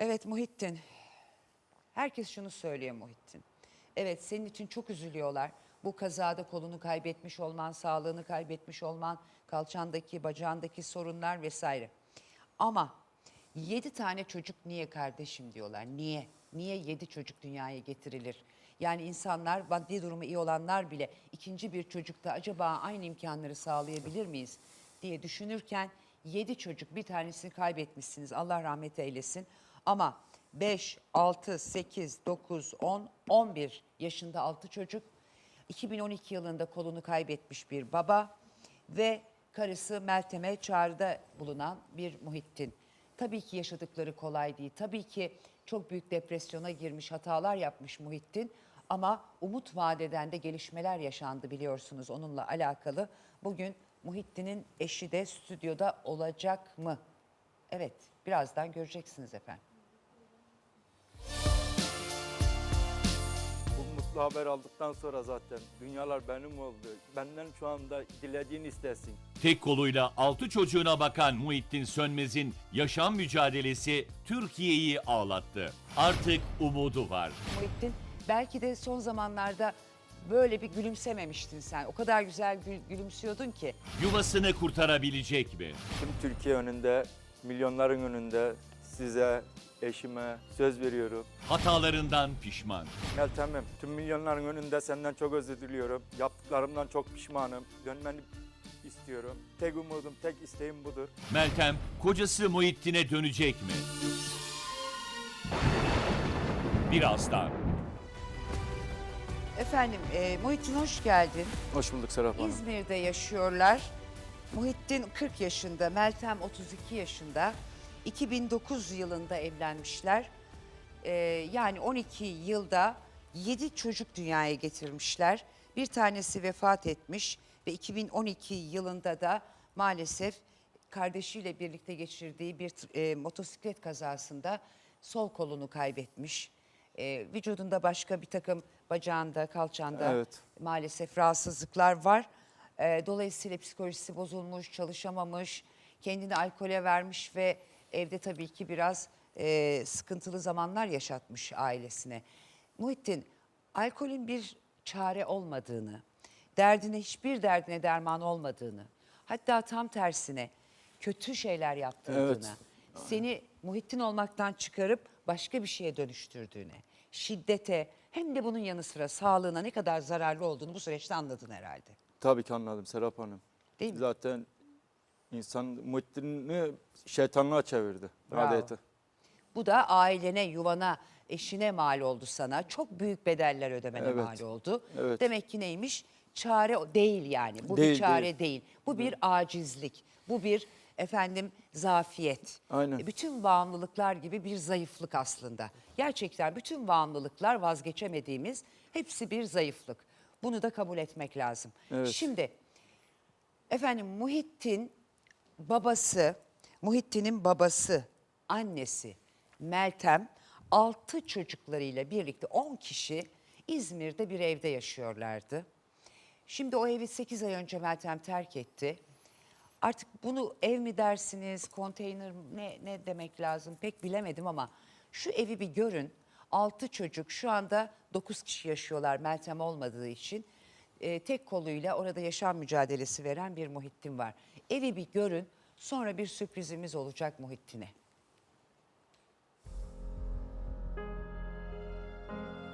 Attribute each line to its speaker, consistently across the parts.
Speaker 1: Evet Muhittin. Herkes şunu söylüyor Muhittin. Evet senin için çok üzülüyorlar. Bu kazada kolunu kaybetmiş olman, sağlığını kaybetmiş olman, kalçandaki, bacağındaki sorunlar vesaire. Ama yedi tane çocuk niye kardeşim diyorlar. Niye? Niye yedi çocuk dünyaya getirilir? Yani insanlar, maddi durumu iyi olanlar bile ikinci bir çocukta acaba aynı imkanları sağlayabilir miyiz diye düşünürken yedi çocuk bir tanesini kaybetmişsiniz. Allah rahmet eylesin. Ama 5, 6, 8, 9, 10, 11 yaşında 6 çocuk. 2012 yılında kolunu kaybetmiş bir baba ve karısı Meltem'e çağrıda bulunan bir Muhittin. Tabii ki yaşadıkları kolay değil. Tabii ki çok büyük depresyona girmiş, hatalar yapmış Muhittin. Ama umut vadeden de gelişmeler yaşandı biliyorsunuz onunla alakalı. Bugün Muhittin'in eşi de stüdyoda olacak mı? Evet, birazdan göreceksiniz efendim.
Speaker 2: Mutlu haber aldıktan sonra zaten dünyalar benim oldu. Benden şu anda dilediğini istesin.
Speaker 3: Tek koluyla altı çocuğuna bakan Muhittin Sönmez'in yaşam mücadelesi Türkiye'yi ağlattı. Artık umudu var.
Speaker 1: Muhittin belki de son zamanlarda böyle bir gülümsememiştin sen. O kadar güzel gül- gülümsüyordun ki.
Speaker 3: Yuvasını kurtarabilecek mi?
Speaker 2: Tüm Türkiye önünde, milyonların önünde size, eşime söz veriyorum.
Speaker 3: Hatalarından pişman.
Speaker 2: Meltem'im, tüm milyonların önünde senden çok özür diliyorum. Yaptıklarımdan çok pişmanım. Dönmeni istiyorum. Tek umudum, tek isteğim budur.
Speaker 3: Meltem kocası Muhittin'e dönecek mi? Birazdan.
Speaker 1: Efendim e, Muhittin hoş geldin.
Speaker 2: Hoş bulduk Serap Hanım.
Speaker 1: İzmir'de yaşıyorlar. Muhittin 40 yaşında, Meltem 32 yaşında. 2009 yılında evlenmişler. Ee, yani 12 yılda 7 çocuk dünyaya getirmişler. Bir tanesi vefat etmiş ve 2012 yılında da maalesef kardeşiyle birlikte geçirdiği bir e, motosiklet kazasında sol kolunu kaybetmiş. E, vücudunda başka bir takım bacağında, kalçanda
Speaker 2: Evet.
Speaker 1: maalesef rahatsızlıklar var. Ee, dolayısıyla psikolojisi bozulmuş, çalışamamış, kendini alkole vermiş ve evde tabii ki biraz e, sıkıntılı zamanlar yaşatmış ailesine. Muhittin, alkolün bir çare olmadığını, derdine hiçbir derdine derman olmadığını, hatta tam tersine kötü şeyler yaptırdığını,
Speaker 2: Evet.
Speaker 1: seni Muhittin olmaktan çıkarıp başka bir şeye dönüştürdüğünü, şiddete hem de bunun yanı sıra sağlığına ne kadar zararlı olduğunu bu süreçte anladın herhalde.
Speaker 2: Tabii ki anladım Serap Hanım.
Speaker 1: Değil mi?
Speaker 2: Zaten insan Muhittin'i şeytanlığa çevirdi.
Speaker 1: Bravo.
Speaker 2: Adeta.
Speaker 1: Bu da ailene, yuvana, eşine mal oldu sana. Çok büyük bedeller ödemene
Speaker 2: Evet.
Speaker 1: mal oldu.
Speaker 2: Evet.
Speaker 1: Demek ki neymiş? Çare değil yani. Bu bir
Speaker 2: Değil,
Speaker 1: çare
Speaker 2: değil.
Speaker 1: değil. Bu bir acizlik. Bu bir efendim zafiyet.
Speaker 2: Aynen.
Speaker 1: E, Bütün bağımlılıklar gibi bir zayıflık aslında. Gerçekten bütün bağımlılıklar vazgeçemediğimiz hepsi bir zayıflık. Bunu da kabul etmek lazım.
Speaker 2: Evet.
Speaker 1: Şimdi efendim Muhittin babası, Muhittin'in babası, annesi Meltem altı çocuklarıyla birlikte 10 kişi İzmir'de bir evde yaşıyorlardı. Şimdi o evi 8 ay önce Meltem terk etti. Artık bunu ev mi dersiniz, konteyner ne, ne demek lazım pek bilemedim ama şu evi bir görün. 6 çocuk şu anda 9 kişi yaşıyorlar Meltem olmadığı için. Ee, tek koluyla orada yaşam mücadelesi veren bir Muhittin var. Evi bir görün sonra bir sürprizimiz olacak Muhittin'e.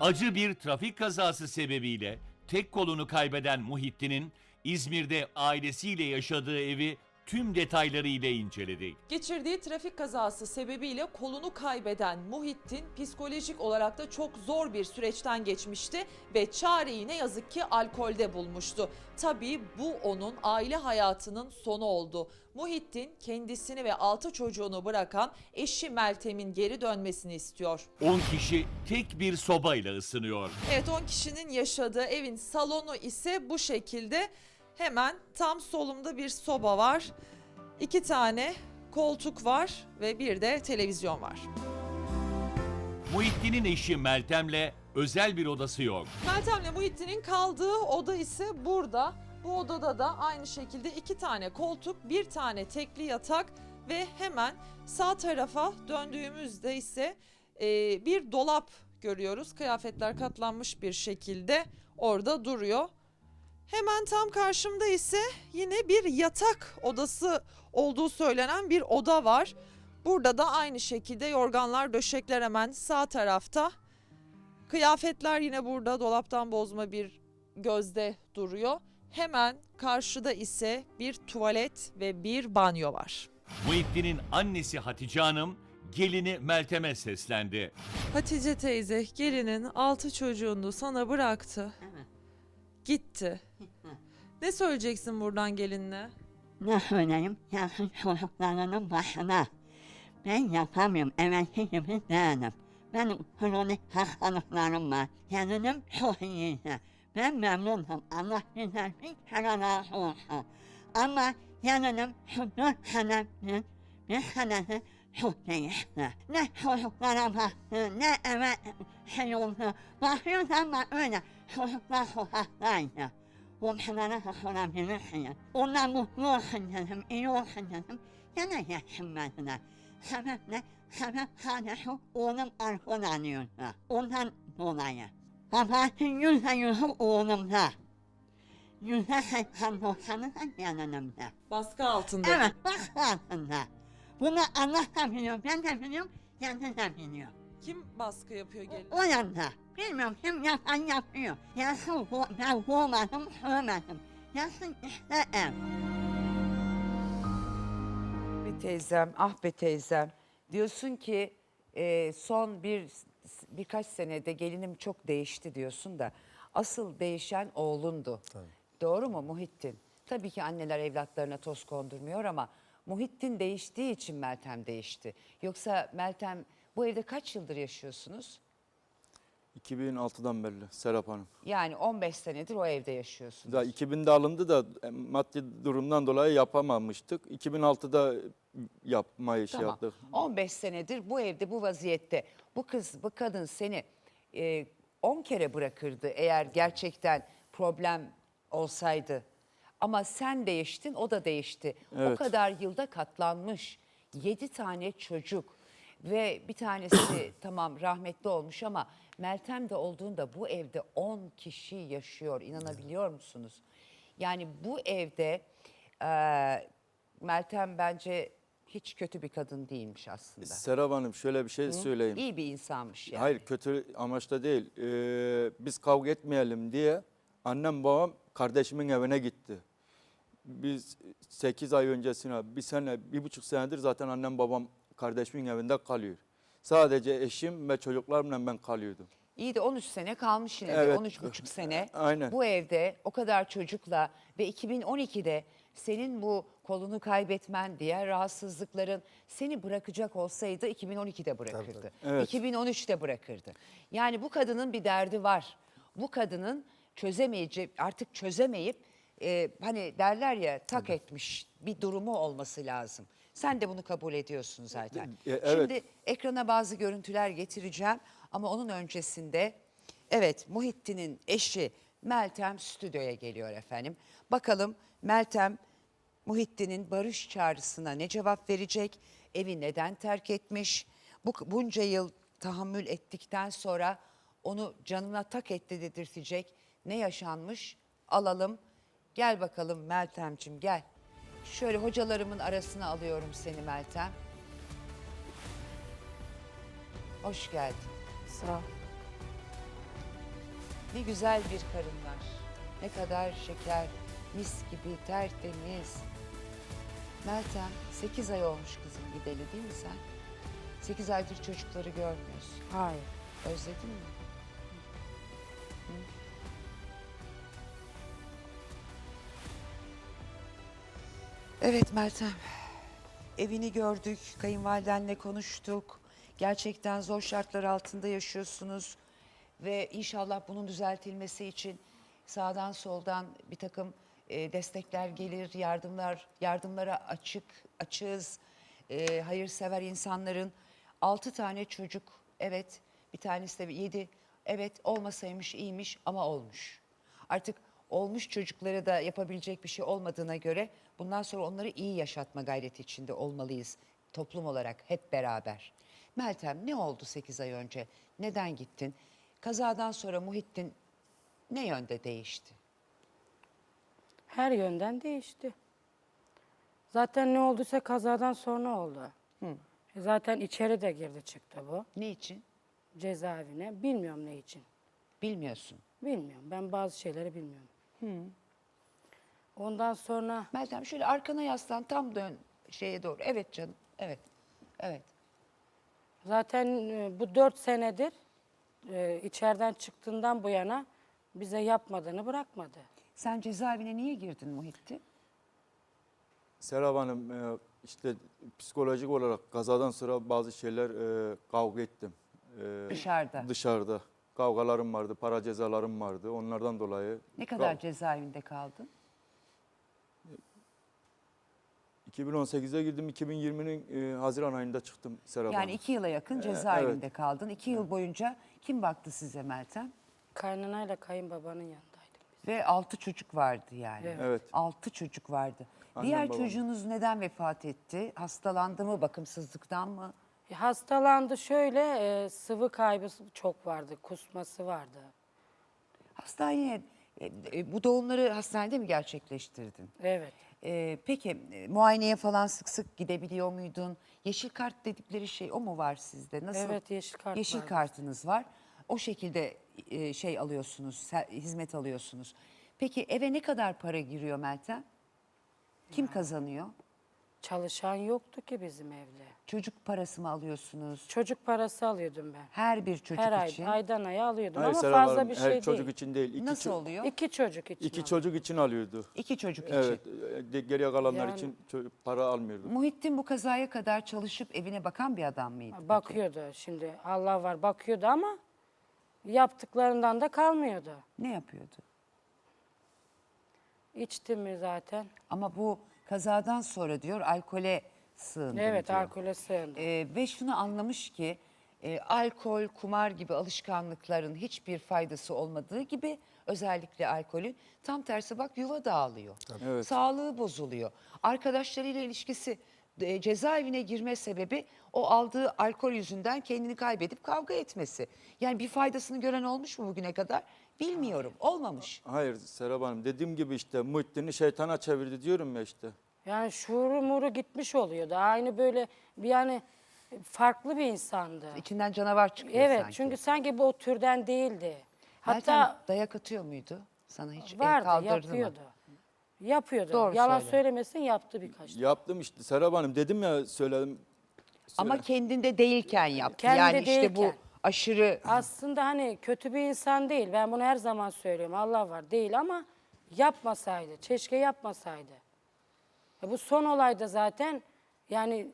Speaker 3: Acı bir trafik kazası sebebiyle tek kolunu kaybeden Muhittin'in İzmir'de ailesiyle yaşadığı evi tüm detaylarıyla inceledi.
Speaker 4: Geçirdiği trafik kazası sebebiyle kolunu kaybeden Muhittin psikolojik olarak da çok zor bir süreçten geçmişti ve çareyi ne yazık ki alkolde bulmuştu. Tabii bu onun aile hayatının sonu oldu. Muhittin kendisini ve 6 çocuğunu bırakan eşi Meltem'in geri dönmesini istiyor.
Speaker 3: 10 kişi tek bir sobayla ısınıyor.
Speaker 4: Evet 10 kişinin yaşadığı evin salonu ise bu şekilde. Hemen tam solumda bir soba var. iki tane koltuk var ve bir de televizyon var.
Speaker 3: Muhittin'in eşi Meltem'le özel bir odası yok.
Speaker 4: Meltem'le Muhittin'in kaldığı oda ise burada. Bu odada da aynı şekilde iki tane koltuk, bir tane tekli yatak ve hemen sağ tarafa döndüğümüzde ise e, bir dolap görüyoruz. Kıyafetler katlanmış bir şekilde orada duruyor. Hemen tam karşımda ise yine bir yatak odası olduğu söylenen bir oda var. Burada da aynı şekilde yorganlar, döşekler hemen sağ tarafta. Kıyafetler yine burada dolaptan bozma bir gözde duruyor. Hemen karşıda ise bir tuvalet ve bir banyo var.
Speaker 3: Muhittin'in annesi Hatice Hanım gelini Meltem'e seslendi.
Speaker 4: Hatice teyze gelinin altı çocuğunu sana bıraktı.
Speaker 5: Evet.
Speaker 4: Gitti. Ne söyleyeceksin buradan gelinle?
Speaker 5: Ne söyleyeyim? Yazın çocuklarının başına. Ben yapamıyorum. Evvelki gibi değilim. Benim kronik hastalıklarım var. Gelinim çok iyiydi. Ben memnunum. Allah güzel bir kere olsun. Ama gelinim şu dört senedir, bir senesi çok değişti. Ne çocuklara baktı, ne eve şey oldu. Bakıyoruz ama öyle. Çocuklar sokaktaydı. Komşulara sorabilirsiniz. Onlar mutlu olsun dedim, iyi olsun dedim. Gene geçinmediler. Sebep ne? Sebep sadece oğlum alkol alıyordu. Ondan dolayı. Kabahatin yüzde yüzü oğlumda. Yüzde seksen doksanı da yanımda.
Speaker 4: Baskı altında.
Speaker 5: Evet, bak altında. Bunu Allah da biliyor, ben de biliyorum, kendi de biliyor.
Speaker 4: Kim baskı yapıyor gelin?
Speaker 5: O yanda. Bilmiyorum kim yapan yapıyor. Bu, ben kovmadım, sövmedim. Yasin işte ev.
Speaker 1: Be teyzem, ah be teyzem. Diyorsun ki e, son bir birkaç senede gelinim çok değişti diyorsun da asıl değişen oğlundu. Doğru mu Muhittin? Tabii ki anneler evlatlarına toz kondurmuyor ama Muhittin değiştiği için Meltem değişti. Yoksa Meltem bu evde kaç yıldır yaşıyorsunuz?
Speaker 2: 2006'dan beri Serap Hanım.
Speaker 1: Yani 15 senedir o evde yaşıyorsunuz.
Speaker 2: Da 2000'de alındı da e, maddi durumdan dolayı yapamamıştık. 2006'da yapmayı şey
Speaker 1: Tamam.
Speaker 2: yaptık.
Speaker 1: 15 senedir bu evde bu vaziyette bu kız bu kadın seni e, 10 kere bırakırdı eğer gerçekten problem olsaydı. Ama sen değiştin o da değişti. O
Speaker 2: Evet.
Speaker 1: kadar yılda katlanmış 7 tane çocuk ve bir tanesi tamam rahmetli olmuş ama Meltem de olduğunda bu evde 10 kişi yaşıyor inanabiliyor musunuz? Yani bu evde e, Meltem bence hiç kötü bir kadın değilmiş aslında.
Speaker 2: Serap Hanım şöyle bir şey söyleyeyim.
Speaker 1: İyi bir insanmış yani.
Speaker 2: Hayır kötü amaçla değil. Ee, biz kavga etmeyelim diye annem babam kardeşimin evine gitti. Biz 8 ay öncesine bir sene, bir buçuk senedir zaten annem babam kardeşimin evinde kalıyor. Sadece eşim ve çocuklarımla ben kalıyordum.
Speaker 1: İyi de 13 sene kalmış yine de
Speaker 2: Evet.
Speaker 1: 13 buçuk sene.
Speaker 2: Aynen.
Speaker 1: Bu evde o kadar çocukla ve 2012'de senin bu kolunu kaybetmen, diğer rahatsızlıkların seni bırakacak olsaydı 2012'de bırakırdı.
Speaker 2: Evet.
Speaker 1: 2013'te bırakırdı. Yani bu kadının bir derdi var. Bu kadının çözemeyecek artık çözemeyip e, hani derler ya tak etmiş bir durumu olması lazım. Sen de bunu kabul ediyorsun zaten.
Speaker 2: E, evet.
Speaker 1: Şimdi ekrana bazı görüntüler getireceğim ama onun öncesinde evet Muhittin'in eşi Meltem stüdyoya geliyor efendim. Bakalım Meltem Muhittin'in barış çağrısına ne cevap verecek? Evi neden terk etmiş? Bu bunca yıl tahammül ettikten sonra onu canına tak etti dedirtecek ne yaşanmış? Alalım. Gel bakalım Meltemcim gel. Şöyle hocalarımın arasına alıyorum seni Meltem. Hoş geldin.
Speaker 6: Sağ ol.
Speaker 1: Ne güzel bir karın var. Ne kadar şeker, mis gibi tertemiz. Meltem 8 ay olmuş kızım gideli değil mi sen? 8 aydır çocukları görmüyorsun.
Speaker 6: Hayır.
Speaker 1: Özledin mi? Hı? Evet Meltem. Evini gördük, kayınvalidenle konuştuk. Gerçekten zor şartlar altında yaşıyorsunuz. Ve inşallah bunun düzeltilmesi için sağdan soldan bir takım e, destekler gelir, yardımlar yardımlara açık açığız. E, hayırsever insanların altı tane çocuk, evet bir tanesi de yedi, evet olmasaymış iyiymiş ama olmuş. Artık olmuş çocuklara da yapabilecek bir şey olmadığına göre Bundan sonra onları iyi yaşatma gayreti içinde olmalıyız toplum olarak hep beraber. Meltem ne oldu 8 ay önce? Neden gittin? Kazadan sonra Muhittin ne yönde değişti?
Speaker 6: Her yönden değişti. Zaten ne olduysa kazadan sonra oldu. E Zaten içeri de girdi çıktı bu
Speaker 1: Ne için?
Speaker 6: cezaevine. Bilmiyorum ne için.
Speaker 1: Bilmiyorsun.
Speaker 6: Bilmiyorum. Ben bazı şeyleri bilmiyorum. Ondan sonra
Speaker 1: Meltem şöyle arkana yaslan tam dön şeye doğru. Evet canım. Evet. Evet.
Speaker 6: zaten e, bu dört senedir e, içeriden çıktığından bu yana bize yapmadığını bırakmadı.
Speaker 1: Sen cezaevine niye girdin Muhittin?
Speaker 2: Serap Hanım e, işte psikolojik olarak kazadan sonra bazı şeyler e, kavga ettim. E,
Speaker 1: Dışarıda.
Speaker 2: Dışarıda. Kavgalarım vardı, para cezalarım vardı. Onlardan dolayı.
Speaker 1: Ne kadar cezaevinde kaldın?
Speaker 2: 2018'e girdim, 2020'nin e, Haziran ayında çıktım Serap
Speaker 1: Yani iki yıla yakın cezaevinde kaldın. İki yıl boyunca kim baktı size Meltem?
Speaker 6: Kaynanayla kayınbabanın yanındaydık.
Speaker 1: Ve altı çocuk vardı yani.
Speaker 6: Evet.
Speaker 2: Evet.
Speaker 1: Altı çocuk vardı.
Speaker 2: Annem,
Speaker 1: Diğer
Speaker 2: babam.
Speaker 1: çocuğunuz neden vefat etti? Hastalandı mı, bakımsızlıktan mı?
Speaker 6: E, Hastalandı şöyle e, sıvı kaybı çok vardı, kusması vardı.
Speaker 1: Hastaneye, e, e, bu doğumları hastanede mi gerçekleştirdin?
Speaker 6: Evet.
Speaker 1: E, peki e, muayeneye falan sık sık gidebiliyor muydun? Yeşil kart dedikleri şey o mu var sizde? Nasıl?
Speaker 6: Evet, yeşil kart
Speaker 1: Yeşil
Speaker 6: vardı.
Speaker 1: kartınız var. O şekilde e, şey alıyorsunuz, hizmet alıyorsunuz. Peki eve ne kadar para giriyor Meltem? Kim kazanıyor?
Speaker 6: Çalışan yoktu ki bizim evde.
Speaker 1: Çocuk parası mı alıyorsunuz?
Speaker 6: Çocuk parası alıyordum ben.
Speaker 1: Her bir çocuk
Speaker 6: Her ay,
Speaker 1: için.
Speaker 6: aydan aya alıyordum
Speaker 2: Hayır
Speaker 6: ama
Speaker 2: Serap
Speaker 6: fazla
Speaker 2: Hanım,
Speaker 6: bir
Speaker 2: her
Speaker 6: şey
Speaker 2: çocuk
Speaker 6: değil.
Speaker 2: için değil. İki,
Speaker 1: Nasıl
Speaker 2: ço-
Speaker 1: oluyor?
Speaker 6: İki çocuk için.
Speaker 2: İki
Speaker 6: alıyordum.
Speaker 2: çocuk için alıyordu.
Speaker 1: İki çocuk için.
Speaker 2: Evet, e, de- geriye kalanlar
Speaker 6: Yani-
Speaker 2: için ço- para almıyordu.
Speaker 1: Muhittin bu kazaya kadar çalışıp evine bakan bir adam mıydı? peki?
Speaker 6: Bakıyordu şimdi Allah var bakıyordu ama yaptıklarından da kalmıyordu.
Speaker 1: Ne yapıyordu?
Speaker 6: İçti mi zaten?
Speaker 1: Ama bu kazadan sonra diyor alkole sığındım
Speaker 6: Evet
Speaker 1: diyor.
Speaker 6: alkole sığındı.
Speaker 1: Ee, ve şunu anlamış ki e, alkol, kumar gibi alışkanlıkların hiçbir faydası olmadığı gibi özellikle alkolün tam tersi bak yuva dağılıyor.
Speaker 2: Evet.
Speaker 1: Sağlığı bozuluyor. Arkadaşlarıyla ilişkisi e, cezaevine girme sebebi o aldığı alkol yüzünden kendini kaybedip kavga etmesi. Yani bir faydasını gören olmuş mu bugüne kadar? Bilmiyorum. Olmamış.
Speaker 2: Hayır Serap Hanım dediğim gibi işte Muhittin'i şeytana çevirdi diyorum ya işte.
Speaker 6: Yani şuuru muru gitmiş oluyordu. Aynı böyle bir yani farklı bir insandı.
Speaker 1: İçinden canavar çıkıyor
Speaker 6: Evet
Speaker 1: sanki.
Speaker 6: çünkü sanki bu o türden değildi.
Speaker 1: Meltem
Speaker 6: Hatta
Speaker 1: dayak atıyor muydu? Sana hiç el
Speaker 6: vardı
Speaker 1: kaldırdı
Speaker 6: yapıyordu.
Speaker 1: mı?
Speaker 6: Yapıyordu.
Speaker 1: Doğru
Speaker 6: Yalan
Speaker 1: söyle.
Speaker 6: söylemesin yaptı birkaç.
Speaker 2: Yaptım işte Serap Hanım dedim ya söyledim.
Speaker 1: Ama kendinde değilken yaptı.
Speaker 6: Kendinde
Speaker 1: yani işte bu
Speaker 6: değilken.
Speaker 1: Aşırı
Speaker 6: Aslında hani kötü bir insan değil. Ben bunu her zaman söylüyorum. Allah var değil ama yapmasaydı. Keşke yapmasaydı. Ya bu son olayda zaten yani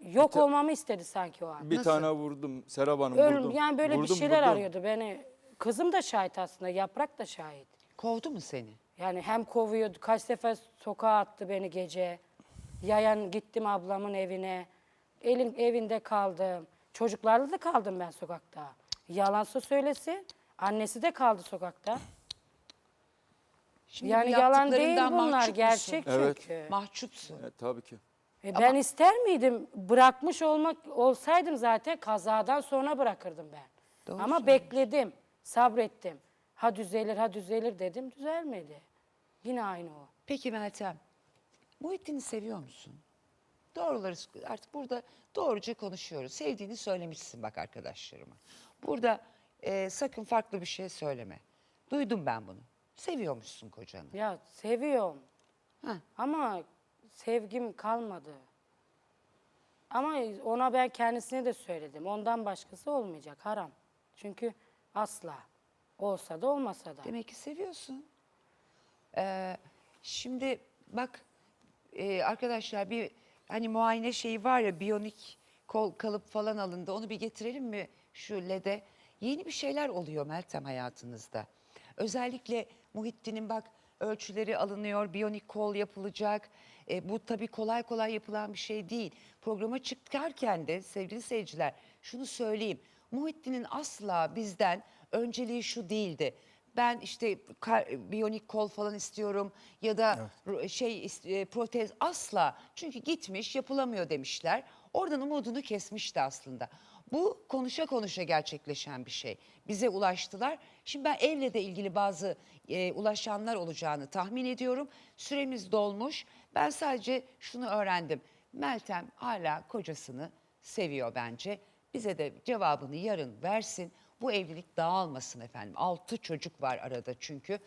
Speaker 6: yok olmamı istedi sanki o an.
Speaker 2: Bir tane vurdum Serap Hanım
Speaker 6: Ölüm,
Speaker 2: vurdum.
Speaker 6: yani böyle bir
Speaker 2: Vurdum,
Speaker 6: şeyler
Speaker 2: vurdum.
Speaker 6: arıyordu beni. Kızım da şahit aslında. Yaprak da şahit.
Speaker 1: kovdu mu seni?
Speaker 6: Yani hem kovuyordu, kaç sefer sokağa attı beni gece. Yayan gittim ablamın evine. Elin evinde kaldım. Çocuklarla da kaldım ben sokakta. Yalansa söylesin. Annesi de kaldı sokakta.
Speaker 1: Şimdi
Speaker 6: yani
Speaker 1: bu
Speaker 6: yalan değil
Speaker 1: yaptıklarından
Speaker 6: bunlar.
Speaker 1: mahcup musun?
Speaker 6: Gerçek
Speaker 2: Evet.
Speaker 6: çünkü.
Speaker 1: Mahcupsun.
Speaker 2: E, tabii ki.
Speaker 6: E ben ister miydim? Bırakmış olmak olsaydım zaten kazadan sonra bırakırdım ben.
Speaker 1: Doğru
Speaker 6: Ama
Speaker 1: söylüyorsun.
Speaker 6: bekledim, sabrettim. Ha düzelir, ha düzelir dedim, düzelmedi. Yine aynı o.
Speaker 1: Peki Meltem, Muhittin'i seviyor musun? Doğruları artık burada doğruca konuşuyoruz. Sevdiğini söylemişsin bak arkadaşlarıma. Burada e, sakın farklı bir şey söyleme. Duydum ben bunu. Seviyormuşsun kocanı.
Speaker 6: Ya seviyorum.
Speaker 1: Ha.
Speaker 6: Ama sevgim kalmadı. Ama ona ben kendisine de söyledim. Ondan başkası olmayacak, haram. Çünkü asla. Olsa da olmasa da.
Speaker 1: Demek ki seviyorsun. Ee, şimdi bak e, arkadaşlar bir hani muayene şeyi var ya biyonik kol kalıp falan alındı. Onu bir getirelim mi şu LED'e? Yeni bir şeyler oluyor Meltem hayatınızda. Özellikle Muhittin'in bak ölçüleri alınıyor, biyonik kol yapılacak. E, bu tabii kolay kolay yapılan bir şey değil. Programa çıkarken de sevgili seyirciler şunu söyleyeyim. Muhittin'in asla bizden önceliği şu değildi. Ben işte kar- biyonik kol falan istiyorum ya da ro- şey e, protez asla. Çünkü gitmiş yapılamıyor demişler. Oradan umudunu kesmişti aslında. Bu konuşa konuşa gerçekleşen bir şey. Bize ulaştılar. Şimdi ben evle de ilgili bazı e, ulaşanlar olacağını tahmin ediyorum. Süremiz dolmuş. Ben sadece şunu öğrendim. Meltem hala kocasını seviyor bence. Bize de cevabını yarın versin. Bu evlilik dağılmasın efendim. Altı çocuk var arada çünkü.